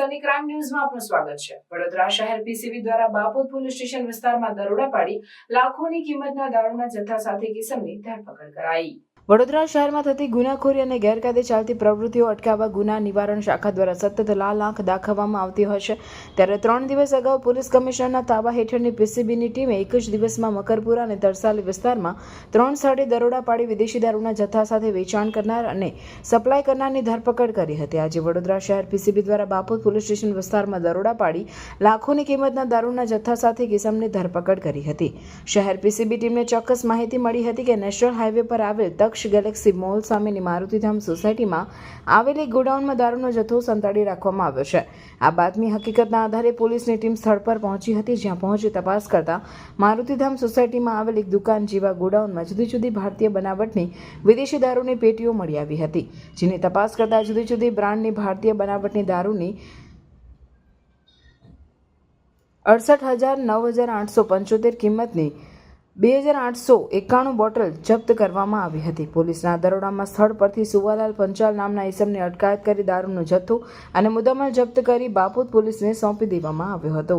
Money crime ન્યૂઝમાં આપનું સ્વાગત છે. વડોદરા શહેર પીસીબી દ્વારા બાપોદ પોલીસ સ્ટેશન વિસ્તારમાં દરોડા પાડી લાખોની કિંમતના દારૂના જથ્થા સાથે કિસમની ધરપકડ કરાઈ. વડોદરા શહેરમાં થતી ગુનાખોરી અને ગેરકાયદે ચાલતી પ્રવૃત્તિઓ અટકાવવા ગુના નિવારણ શાખા દ્વારા સતત લાલ આંખ દાખવવામાં આવતી હોય છે. ત્યારે ત્રણ દિવસ અગાઉ પોલીસ કમિશનરના તાબા હેઠળની પીસીબીની ટીમે એક જ દિવસમાં મકરપુરા અને તરસાલી વિસ્તારમાં ત્રણ સ્થળે દરોડા પાડી વિદેશી દારૂના જથ્થા સાથે વેચાણ કરનાર અને સપ્લાય કરનારની ધરપકડ કરી હતી. આજે વડોદરા શહેર પીસીબી દ્વારા બાપોદ પોલીસ સ્ટેશન વિસ્તારમાં દરોડા પાડી લાખોની કિંમતના દારૂના જથ્થા સાથે કિસમની ધરપકડ કરી હતી. શહેર પીસીબી ટીમને ચોક્કસ માહિતી મળી હતી કે નેશનલ હાઈવે પર આવેલ તક્ષ ગેલેક્સી મોલ સામેની મારુતિધામ સોસાયટીમાં આવેલી ગોડાઉનમાં દારૂનો જથ્થો સંતાડી રાખવામાં આવ્યો છે. આ બાતમી હકીકતના આધારે પોલીસની ટીમ સ્થળ પર પહોંચી હતી, જ્યાં પહોંચી તપાસ કરતા મારુતિધામ સોસાયટીમાં આવેલી દુકાન જેવા ગોડાઉનમાં જુદી જુદી ભારતીય બનાવટની વિદેશી દારૂની પેટીઓ મળી આવી હતી, જેની તપાસ કરતા જુદી જુદી બ્રાન્ડની ભારતીય બનાવટની દારૂની અડસઠ હજાર નવ હજાર આઠસો પંચોતેર કિંમતની બે હજાર આઠસો એકાણું બોટલ જપ્ત કરવામાં આવી હતી. પોલીસના દરોડામાં સ્થળ પરથી સુવાલાલ પંચાલ નામના ઈસમની અટકાયત કરી દારૂનો જથ્થો અને મુદ્દામાલ જપ્ત કરી બાપોદ પોલીસને સોંપી દેવામાં આવ્યો હતો.